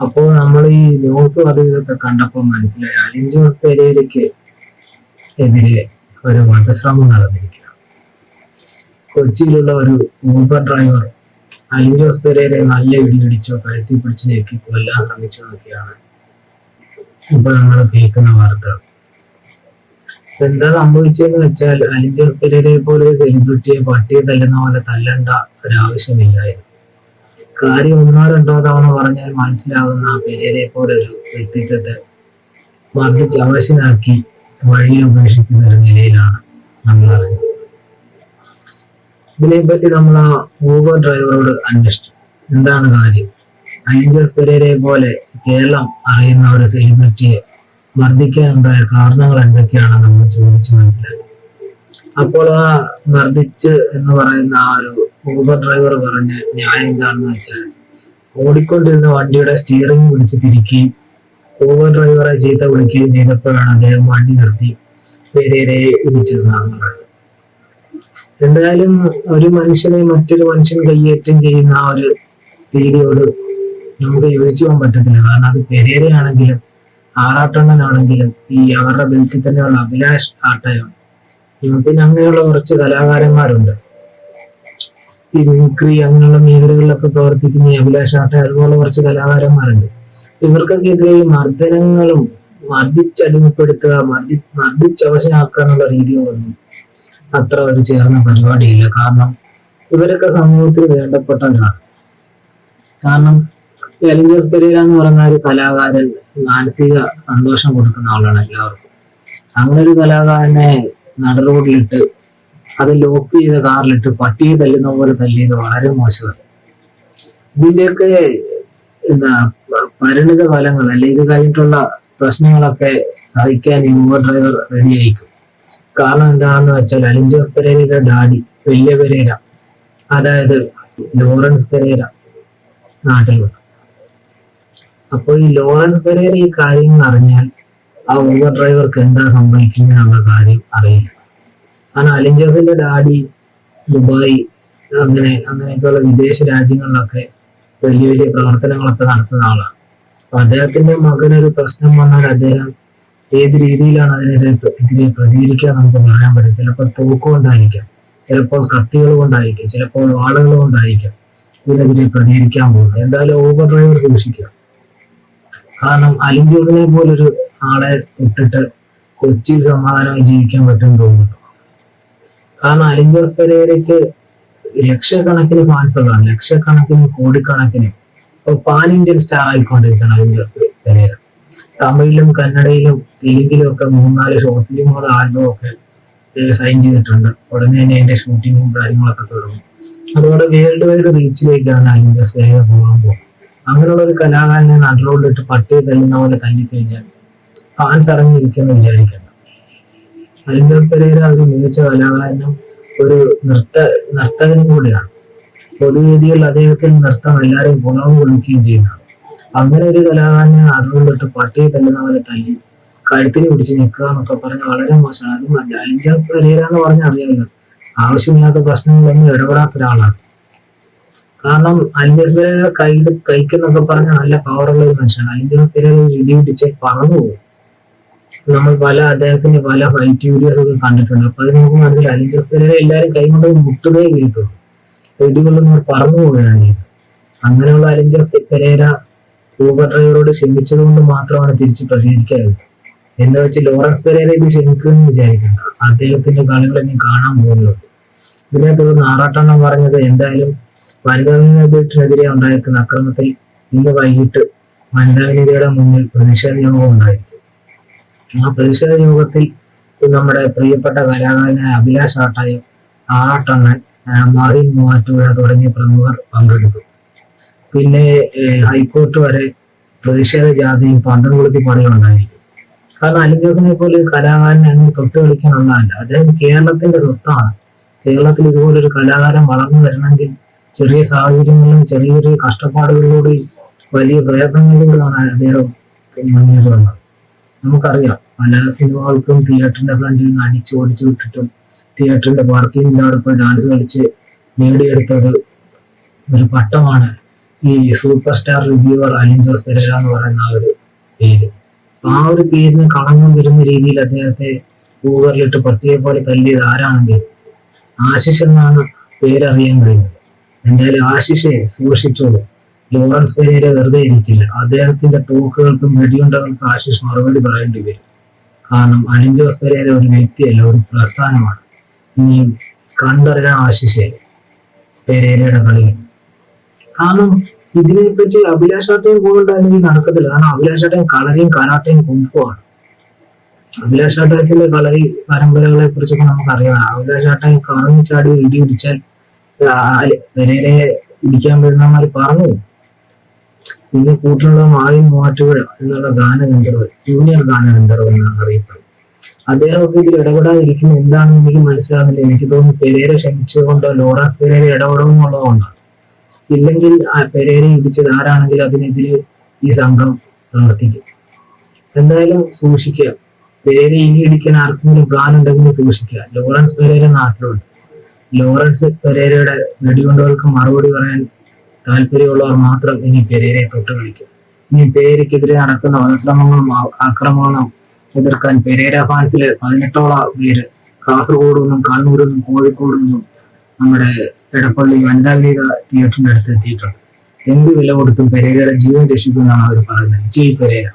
അപ്പോൾ നമ്മൾ ഈ ന്യൂസ് അത് ഇതൊക്കെ കണ്ടപ്പോൾ മനസ്സിലായി. ജോസ് പെരേരയ്ക്ക് എതിരെ ഒരു വധശ്രമം നടന്നിരിക്കുക കൊച്ചിയിലുള്ള ഒരു ഊബർ ഡ്രൈവർ അലിൻ ജോസ് പെരേരെ നല്ല ഇടിയിടിച്ചോ കഴുത്തി പിടിച്ച് ഞെക്കി കൊല്ലാൻ ശ്രമിച്ചോ എന്നൊക്കെയാണ് ഇപ്പൊ നമ്മൾ കേൾക്കുന്ന വാർത്തകൾ. എന്താ സംഭവിച്ചതെന്ന് വെച്ചാൽ അലിൻ ജോസ് പെരേരയെ പോലെ സെലിബ്രിറ്റിയെ പട്ടിയെ തല്ലുന്ന പോലെ തല്ലണ്ട ഒരാവശ്യമില്ലായിരുന്നു. കാര്യം ഒന്നോ രണ്ടോ തവണ പറഞ്ഞാൽ മനസ്സിലാകുന്ന ആ പെരേരയെ പോലെ ഒരു വ്യക്തിത്വത്തെ മർദ്ദിച്ച് അവശനാക്കി വഴിയിൽ ഉപേക്ഷിക്കുന്ന ഒരു നിലയിലാണ് നമ്മൾ അറിഞ്ഞത് ഇതിനെപ്പറ്റി നമ്മൾ ആ ഊബർ ഡ്രൈവറോട് അന്വേഷിച്ചു. എന്താണ് കാര്യം? ആഞ്ചൽസ് പെരേരയെ പോലെ കേരളം അറിയുന്ന ഒരു സെലിബ്രിറ്റിയെ മർദ്ദിക്കാനുണ്ടായ കാരണങ്ങൾ എന്തൊക്കെയാണെന്ന് നമ്മൾ ചോദിച്ചു മനസ്സിലാക്കി. അപ്പോൾ ആ മർദ്ദിച്ച് എന്ന് പറയുന്ന ആ ഒരു ഊബർ ഡ്രൈവർ പറഞ്ഞ ന്യായം എന്താണെന്ന് വെച്ചാൽ ഓടിക്കൊണ്ടിരുന്ന വണ്ടിയുടെ സ്റ്റിയറിംഗ് പിടിച്ച് തിരിക്കുകയും ഊബർ ഡ്രൈവറെ ചീത്ത വിളിക്കുകയും ചെയ്തപ്പോഴാണ് അദ്ദേഹം വണ്ടി നിർത്തി പേരേരെ ഇടിച്ചതെന്നാണ് പറയുന്നത് എന്തായാലും ഒരു മനുഷ്യനെ മറ്റൊരു മനുഷ്യൻ കയ്യേറ്റം ചെയ്യുന്ന ആ ഒരു രീതിയോട് നമുക്ക് യോജിച്ചു പോകാൻ പറ്റത്തില്ല. കാരണം അത് പെരേരയാണെങ്കിലും ആറാട്ടണ്ണനാണെങ്കിലും ഈ അവരുടെ ബെൽറ്റിൽ തന്നെയുള്ള അഭിലാഷ് ആട്ടയം പിന്നെ അങ്ങനെയുള്ള കുറച്ച് കലാകാരന്മാരുണ്ട്. ഈ മിമിക്രി അങ്ങനെയുള്ള മേഖലകളിലൊക്കെ പ്രവർത്തിക്കുന്ന ഈ അഭിലാഷ് ആട്ടയം അതുപോലെ കുറച്ച് കലാകാരന്മാരുണ്ട്. ഇവർക്കൊക്കെ എതിരെ ഈ മർദ്ദനങ്ങളും മർദ്ദിച്ചടിമപ്പെടുത്തുക മർദ്ദി മർദ്ദിച്ചവശനാക്കുക എന്നുള്ള രീതികളൊന്നും അത്ര ഒരു ചേർന്ന പരിപാടിയില്ല. കാരണം ഇവരൊക്കെ സമൂഹത്തിൽ വേണ്ടപ്പെട്ടവരാണ് കാരണം എലിഞ്ചസ് പെരേര എന്ന് പറഞ്ഞ ഒരു കലാകാരൻ മാനസിക സന്തോഷം കൊടുക്കുന്ന ആളാണ് എല്ലാവർക്കും. അങ്ങനെ ഒരു കലാകാരനെ നട റോഡിലിട്ട് അത് ലോക്ക് ചെയ്ത കാറിലിട്ട് പട്ടിയെ തല്ലുന്ന പോലെ തല്ലിയത് വളരെ മോശമാണ്. ഇതിന്റെയൊക്കെ എന്താ പരിണിത ഫലങ്ങൾ അല്ലെ ഇത് കഴിഞ്ഞിട്ടുള്ള പ്രശ്നങ്ങളൊക്കെ സഹിക്കാൻ ഈ ഡ്രൈവർ റെഡിയായിരിക്കും കാരണം എന്താണെന്ന് വെച്ചാൽ അലിഞ്ചോസ് പെരേരയുടെ ഡാഡി വലിയ പെരേര അതായത് ലോറൻസ് പെരേര നാട്ടിലുണ്ട്. അപ്പോൾ ഈ ലോറൻസ് പെരേര ഈ കാര്യങ്ങൾ അറിഞ്ഞാൽ ആ ഊബർ ഡ്രൈവർക്ക് എന്താ സംഭവിക്കുന്നതിനുള്ള കാര്യം അറിയില്ല. കാരണം അലിൻ ജോസിന്റെ ഡാഡി ദുബായ് അങ്ങനെ അങ്ങനെയൊക്കെയുള്ള വിദേശ രാജ്യങ്ങളിലൊക്കെ വലിയ വലിയ പ്രവർത്തനങ്ങളൊക്കെ നടത്തുന്ന ആളാണ്. അപ്പൊ അദ്ദേഹത്തിന്റെ മകനൊരു പ്രശ്നം വന്നാൽ അദ്ദേഹം ഏത് രീതിയിലാണ് അതിനെതിരെ ഇതിനെ പ്രതികരിക്കാൻ നമുക്ക് പറയാൻ പറ്റും ചിലപ്പോൾ തോക്ക് കൊണ്ടായിരിക്കാം ചിലപ്പോൾ കത്തികൾ കൊണ്ടായിരിക്കും ചിലപ്പോൾ വാളുകൾ കൊണ്ടായിരിക്കും ഇതിനെതിരെ പ്രതികരിക്കാൻ പോകുന്നത്. എന്തായാലും ഊബർ ഡ്രൈവർ സൂക്ഷിക്കുക. കാരണം അലിൻ ജോസിനെ പോലൊരു ആളെ വിട്ടിട്ട് കൊച്ചിയിൽ സമാധാനമായി ജീവിക്കാൻ പറ്റും തോന്നുന്നു കാരണം അലിൻ ജോസ് പെരേരയ്ക്ക് ലക്ഷക്കണക്കിന് ഉള്ളതാണ്. ലക്ഷക്കണക്കിന് കോടിക്കണക്കിന്. ഇപ്പൊ പാൻ ഇന്ത്യൻ സ്റ്റാർ ആയിക്കൊണ്ടിരിക്കുകയാണ് അലിൻ ജോസ് പെരേര തമിഴിലും കന്നഡയിലും തെലുങ്കിലും ഒക്കെ മൂന്നാൽ ഷോർട്ട് ഫിലിമുകൾ ആൽബവും ഒക്കെ സൈൻ ചെയ്തിട്ടുണ്ട്. ഉടനെ തന്നെ അതിന്റെ ഷൂട്ടിങ്ങും കാര്യങ്ങളൊക്കെ തുടങ്ങും. അതോടെ വേൾഡ് വൈഡ് റീച്ചിലേക്കാണ് അലിൻ ജോസ് പെരേര പോകുന്നത്. അങ്ങനെയുള്ള ഒരു കലാകാരനെ നടുറോഡിലിട്ട് പട്ടിയെ തല്ലുന്ന പോലെ തല്ലിക്കഴിഞ്ഞാൽ ഫാൻസ് ഇറങ്ങിയിരിക്കുമെന്ന് വിചാരിക്കണം ജോസ് പെരേര ഒരു മികച്ച കലാകാരനും ഒരു നൃത്ത നർത്തകനും കൂടിയാണ്. പൊതുവേദിയിൽ അദ്ദേഹത്തിന് നൃത്തം എല്ലാവരും ഗുണവും കൊള്ളിക്കുകയും ചെയ്യുന്നതാണ്. അങ്ങനെ ഒരു കലാകാരനെ അറിവുകൊണ്ടിട്ട് പട്ടിയെ തല്ലുന്ന പോലെ തല്ലി കഴുത്തിന് പിടിച്ച് നിൽക്കുക എന്നൊക്കെ പറഞ്ഞ് വളരെ മോശമാണ്. അതും അലിൻജ പെരേര എന്ന് പറഞ്ഞാൽ അറിയാമല്ലോ. ആവശ്യമില്ലാത്ത പ്രശ്നങ്ങളൊന്നും ഇടപെടാത്ത ഒരാളാണ്. കാരണം അലിൻജസ് പെരേര കൈ കൈക്കെന്നൊക്കെ പറഞ്ഞ നല്ല പവറുള്ള ഒരു മനുഷ്യനാണ്. അലിൻജസ് പെരേര ഇടി പിടിച്ച് പറന്നു പോകും. നമ്മൾ പല അദ്ദേഹത്തിന്റെ പല ഫൈറ്റ് വീഡിയോസ് ഒക്കെ കണ്ടിട്ടുണ്ട്. അപ്പൊ അത് നമുക്ക് മനസ്സിലായി. പെരേര എല്ലാവരും കൈകൊണ്ട് മുട്ടുകയെ മുട്ടുകയേ ചെയ്യത്തുള്ളൂ ഇടികൊള്ളുന്നവർ പറന്നു പോവുകയാണ്. അങ്ങനെയുള്ള അലിൻജസ് പെരേര ഊബർ ഡ്രൈവറോട് ക്ഷമിച്ചത് കൊണ്ട് മാത്രമാണ് തിരിച്ച് പ്രതികരിക്കാറ്. എന്ന് വെച്ച് ലോറൻസ് പെരേര ഇത് ക്ഷമിക്കുമെന്ന് വിചാരിക്കണം അദ്ദേഹത്തിന്റെ കളികൾ ഇനി കാണാൻ പോകുന്നു. ഇതിനെ തുടർന്ന് ആറാട്ടെണ്ണം പറഞ്ഞത് എന്തായാലും വനിതാവിനെതിരെ ഉണ്ടായിരിക്കുന്ന അക്രമത്തിൽ ഇന്ന് വൈകിട്ട് വനിതാവിനിതയുടെ മുന്നിൽ പ്രതിഷേധ യോഗം ഉണ്ടായിരിക്കും. ആ പ്രതിഷേധ യോഗത്തിൽ നമ്മുടെ പ്രിയപ്പെട്ട കലാകാരനായ അഭിലാഷ് ആട്ടായും ആറാട്ടണ്ണൻ മാഹിൻ മൂവാറ്റുപുഴ തുടങ്ങിയ പ്രമുഖർ പങ്കെടുത്തു. പിന്നെ ഹൈക്കോർട്ട് വരെ പ്രതിഷേധ ജാഥയും പന്തം കൊളുത്തി പണികളുണ്ടായിരിക്കും കാരണം അലിൻ ജോസിനെ പോലെ ഒരു കലാകാരനെ അങ്ങനെ തൊട്ട് കളിക്കാനുള്ളതല്ല അദ്ദേഹം കേരളത്തിന്റെ സ്വത്താണ്. കേരളത്തിൽ ഇതുപോലൊരു കലാകാരൻ വളർന്നു വരണമെങ്കിൽ ചെറിയ സാഹചര്യങ്ങളിലും ചെറിയ ചെറിയ കഷ്ടപ്പാടുകളിലൂടെയും വലിയ പ്രയത്നങ്ങളിലൂടെയാണ് അദ്ദേഹം മുന്നേറി വന്നത്. നമുക്കറിയാം. പല സിനിമകൾക്കും തിയേറ്ററിന്റെ ഫ്രണ്ടിൽ നിന്ന് അടിച്ചു ഓടിച്ചു വിട്ടിട്ടും തിയേറ്ററിന്റെ പാർക്കിംഗ് ഇല്ലാതെ പോയി ഡാൻസ് കളിച്ച് നേടിയെടുത്തത് ഒരു പട്ടമാണ് ഈ super star reviewer Alin Jose Pereira എന്ന് പറയുന്ന ആ ഒരു പേര്. ആ ഒരു പേരിന് കളങ്കം വരുന്ന രീതിയിൽ അദ്ദേഹത്തെ ഊവറിലിട്ട് പട്ടിയെ പോലെ തല്ലിയത് ആരാണെങ്കിൽ ആശിഷ് എന്നാണ് പേരറിയാൻ കഴിയുന്നത്. എന്തായാലും ആശിഷെ സൂക്ഷിച്ചോളൂ. ലോറൻസ് പെരേര വെറുതെ ഇരിക്കില്ല. അദ്ദേഹത്തിന്റെ തോക്കുകൾക്കും വെടിയുണ്ടകൾക്കും ആശിഷ് മറുപടി പറയേണ്ടി വരും. കാരണം അലിൻ ജോസ് ഒരു വ്യക്തിയല്ല ഒരു പ്രസ്ഥാനമാണ്. ഇനി കണ്ടറിയാൻ ആശിഷെ പെരേരയുടെ കളി. കാരണം ഇതിനെപ്പറ്റി അഭിലാഷാട്ടയും പോകണ്ടായിരുന്നെങ്കിൽ നടക്കത്തില്ല. കാരണം അഭിലാഷാട്ടയും കളരിയും കാനാട്ടയും കുമ്പുമാണ് അഭിലാഷാട്ടത്തിന്റെ കളരി പരമ്പരകളെ കുറിച്ചൊക്കെ നമുക്ക് അറിയാം അഭിലാഷാട്ടയും കറങ്ങി ചാടി ഇടി പിടിച്ചാൽ പെരേരയെ ഇടിക്കാൻ വരുന്നമാര് പറഞ്ഞു. പിന്നെ കൂട്ടിലുള്ള മായി മൂവാറ്റുപുഴ എന്നുള്ള ഗാനഗന്ധർവ് ജൂനിയർ ഗാനഗന്ധർവ് എന്നാണ് അറിയപ്പെടുന്നത്. അദ്ദേഹമൊക്കെ ഇതിൽ ഇടപെടാതിരിക്കുന്ന എന്താണെന്ന് എനിക്ക് മനസ്സിലാകുന്നില്ല എനിക്ക് തോന്നുന്നു പെരേര ക്ഷമിച്ചുകൊണ്ട് ലോറൻസ് പെരേര ഇടപെടുമെന്നുള്ളതുകൊണ്ടാണ്. ഇല്ലെങ്കിൽ ആ പെരേര ഇടിച്ചത് ആരാണെങ്കിൽ അതിനെതിരെ ഈ സംഘം പ്രവർത്തിക്കും. എന്തായാലും സൂക്ഷിക്കുക. പെരേര ഇനി ഇടിക്കാൻ ആർക്കെങ്കിലും പ്ലാൻ ഉണ്ടെങ്കിൽ സൂക്ഷിക്കുക. ലോറൻസ് പെരേര നാട്ടിലുണ്ട്. ലോറൻസ് പെരേരയുടെ വെടികൊണ്ടുകൾക്ക് മറുപടി പറയാൻ താല്പര്യമുള്ളവർ മാത്രം ഇനി പെരേരെ തൊട്ട് കളിക്കും. ഇനി പേരയ്ക്കെതിരെ നടക്കുന്ന വധശ്രമങ്ങളും ആക്രമണങ്ങളും എതിർക്കാൻ പെരേര ഫാൻസിലെ പതിനെട്ടോളം പേര് കാസർഗോഡ് നിന്നും കണ്ണൂരിൽ നിന്നും കോഴിക്കോട് നിന്നും നമ്മുടെ എടപ്പള്ളി വനിതാ ലീഗ തിയേറ്ററിന്റെ അടുത്ത് എത്തിയിട്ടുണ്ട്. എന്ത് വില കൊടുത്തും പെരേരയുടെ ജീവൻ രക്ഷിക്കുമെന്നാണ് അവർ പറയുന്നത്. ജയ് പെരേര.